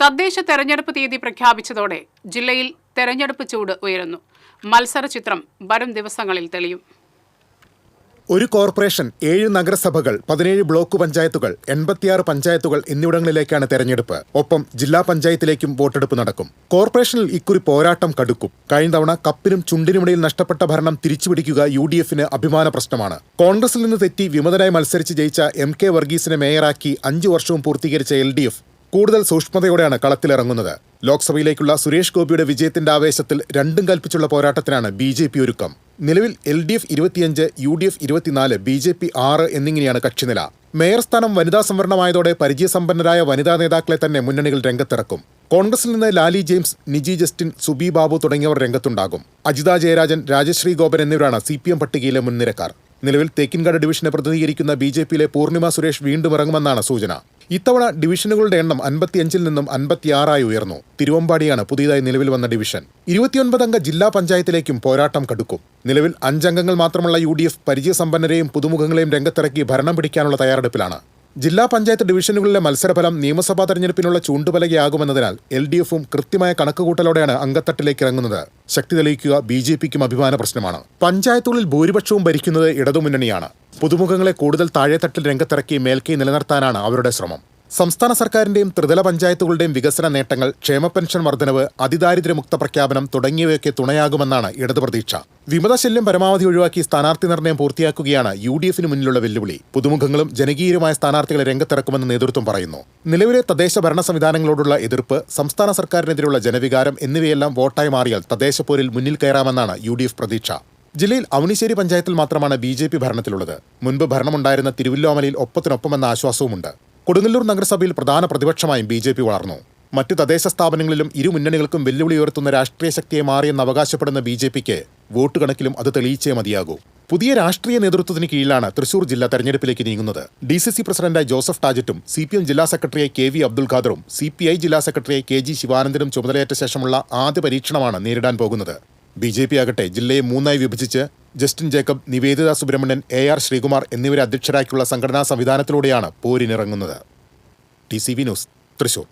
തദ്ദേശ തെരഞ്ഞെടുപ്പ് തീയതി പ്രഖ്യാപിച്ചതോടെ ജില്ലയിൽ തെരഞ്ഞെടുപ്പ് ചൂട് ഉയരുന്നു. മത്സര ചിത്രം വരും ദിവസങ്ങളിൽ തെളിയും. ഒരു കോർപ്പറേഷൻ ഏഴ് നഗരസഭകൾ പതിനേഴ് ബ്ലോക്ക് പഞ്ചായത്തുകൾ എൺപത്തിയാറ് പഞ്ചായത്തുകൾ എന്നിവിടങ്ങളിലേക്കാണ് തെരഞ്ഞെടുപ്പ്. ഒപ്പം ജില്ലാ പഞ്ചായത്തിലേക്കും വോട്ടെടുപ്പ് നടക്കും. കോർപ്പറേഷനിൽ ഇക്കുറി പോരാട്ടം കടുക്കും. കഴിഞ്ഞ തവണ കപ്പിനും ചുണ്ടിനുമിടയിൽ നഷ്ടപ്പെട്ട ഭരണം തിരിച്ചുപിടിക്കുക യു ഡി എഫിന് അഭിമാന പ്രശ്നമാണ്. കോൺഗ്രസിൽ നിന്ന് തെറ്റി വിമതരായി മത്സരിച്ച് ജയിച്ച എം കെ വർഗീസിനെ മേയറാക്കി അഞ്ചു വർഷവും പൂർത്തീകരിച്ച എൽ ഡി എഫ് കൂടുതൽ സൂക്ഷ്മതയോടെയാണ് കളത്തിലിറങ്ങുന്നത്. ലോക്സഭയിലേക്കുള്ള സുരേഷ് ഗോപിയുടെ വിജയത്തിന്റെ ആവേശത്തിൽ രണ്ടും കൽപ്പിച്ചുള്ള പോരാട്ടത്തിനാണ് ബി ജെ പി ഒരുക്കം. നിലവിൽ എൽ ഡി എഫ് ഇരുപത്തിയഞ്ച് യു ഡി എഫ് ഇരുപത്തിനാല് ബി ജെ പി ആറ് എന്നിങ്ങനെയാണ് കക്ഷിനില. മേയർ സ്ഥാനം വനിതാ സംവരണമായതോടെ പരിചയസമ്പന്നരായ വനിതാ നേതാക്കളെ തന്നെ മുന്നണികൾ രംഗത്തിറക്കും. കോൺഗ്രസിൽ നിന്ന് ലാലി ജെയിംസ് നിജി ജസ്റ്റിൻ സുബി ബാബു തുടങ്ങിയവർ രംഗത്തുണ്ടാകും. അജിത ജയരാജൻ രാജശ്രീ ഗോപൻ എന്നിവരാണ് സി പി എം പട്ടികയിലെ മുൻനിരക്കാർ. നിലവിൽ തേക്കിൻകാട് ഡിവിഷനെ പ്രതിനിധീകരിക്കുന്ന ബി ജെ പിയിലെ പൂർണിമ സുരേഷ് വീണ്ടും ഇറങ്ങുമെന്നാണ് സൂചന. ഇത്തവണ ഡിവിഷനുകളുടെ എണ്ണം അൻപത്തിയഞ്ചിൽ നിന്നും അൻപത്തിയാറായി ഉയർന്നു. തിരുവമ്പാടിയാണ് പുതിയതായി നിലവിൽ വന്ന ഡിവിഷൻ. ഇരുപത്തിയൊൻപത് അംഗ ജില്ലാ പഞ്ചായത്തിലേക്കും പോരാട്ടം കടുക്കും. നിലവിൽ അഞ്ചംഗങ്ങൾ മാത്രമുള്ള യു ഡി എഫ് പരിചയസമ്പന്നരെയും പുതുമുഖങ്ങളെയും രംഗത്തിറക്കി ഭരണം പിടിക്കാനുള്ള തയ്യാറെടുപ്പിലാണ്. ജില്ലാ പഞ്ചായത്ത് ഡിവിഷനുകളിലെ മത്സരഫലം നിയമസഭാ തെരഞ്ഞെടുപ്പിനുള്ള ചൂണ്ടുപലകയാകുമെന്നതിനാൽ എൽ ഡി എഫും കൃത്യമായ കണക്കുകൂട്ടലോടെയാണ് അംഗത്തട്ടിലേക്ക് ഇറങ്ങുന്നത്. ശക്തി തെളിയിക്കുക ബി ജെ പിക്കും അഭിമാന പ്രശ്നമാണ്. പഞ്ചായത്തുകളിൽ ഭൂരിപക്ഷവും ഭരിക്കുന്നത് ഇടതുമുന്നണിയാണ്. പുതുമുഖങ്ങളെ കൂടുതൽ താഴെത്തട്ടിൽ രംഗത്തിറക്കി മേൽക്കൈ നിലനിർത്താനാണ് അവരുടെ ശ്രമം. സംസ്ഥാന സർക്കാരിന്റെയും ത്രിതല പഞ്ചായത്തുകളുടെയും വികസന നേട്ടങ്ങൾ ക്ഷേമ പെൻഷൻ വർധനവ് അതിദാരിദ്ര്യമുക്ത പ്രഖ്യാപനം തുടങ്ങിയവയൊക്കെ തുണയാകുമെന്നാണ് ഇടതു പ്രതീക്ഷ. വിമതശല്യം പരമാവധി ഒഴിവാക്കി സ്ഥാനാർത്ഥി നിർണയം പൂർത്തിയാക്കുകയാണ് യു ഡി എഫിന് മുന്നിലുള്ള വെല്ലുവിളി. പുതുമുഖങ്ങളും ജനകീയരുമായ സ്ഥാനാർത്ഥികളെ രംഗത്തിറക്കുമെന്ന് നേതൃത്വം പറയുന്നു. നിലവിലെ തദ്ദേശ ഭരണ സംവിധാനങ്ങളോടുള്ള എതിർപ്പ് സംസ്ഥാന സർക്കാരിനെതിരെയുള്ള ജനവികാരം എന്നിവയെല്ലാം വോട്ടായി മാറിയാൽ തദ്ദേശപ്പോരിൽ മുന്നിൽ കയറാമെന്നാണ് യു പ്രതീക്ഷ. ജില്ലയിൽ അവണിശ്ശേരി പഞ്ചായത്തിൽ മാത്രമാണ് ബി ജെ പി ഭരണത്തിലുള്ളത്. മുൻപ് ഭരണമുണ്ടായിരുന്ന തിരുവല്ലോമലയിൽ ഒപ്പത്തിനൊപ്പമെന്ന ആശ്വാസവുമുണ്ട്. കൊടുങ്ങല്ലൂർ നഗരസഭയിൽ പ്രധാന പ്രതിപക്ഷമായും ബി ജെ പി വളർന്നു. മറ്റു തദ്ദേശ സ്ഥാപനങ്ങളിലും ഇരു മുന്നണികൾക്കും വെല്ലുവിളി ഉയർത്തുന്ന രാഷ്ട്രീയ ശക്തിയെ മാറിയെന്ന് അവകാശപ്പെടുന്ന ബി ജെ പിക്ക് വോട്ട് കണക്കിലും അത് തെളിയിച്ചേ മതിയാകൂ. പുതിയ രാഷ്ട്രീയ നേതൃത്വത്തിന് കീഴിലാണ് തൃശൂർ ജില്ല തെരഞ്ഞെടുപ്പിലേക്ക് നീങ്ങുന്നത്. ഡി സി സി പ്രസിഡന്റായി ജോസഫ് ടാജറ്റും സി പി എം ജില്ലാ സെക്രട്ടറിയായി കെ വി അബ്ദുൽ ഖാദറും സി പി ഐ ജില്ലാ സെക്രട്ടറിയായി കെ ജി ശിവാനന്ദനും ചുമതലയേറ്റ ശേഷമുള്ള ആദ്യ പരീക്ഷണമാണ് നേരിടാൻ പോകുന്നത്. ബി ജെ പി ആകട്ടെ ജില്ലയെ മൂന്നായി വിഭജിച്ച് Justin Jacob Nivedita Subramanian A R Sreekumar എന്നിവരെ അധ്യക്ഷരാക്കിയുള്ള സംഘടനാ സംവിധാനത്തിലൂടെയാണ് പോരിനിറങ്ങുന്നത്. T C V news Thrissur.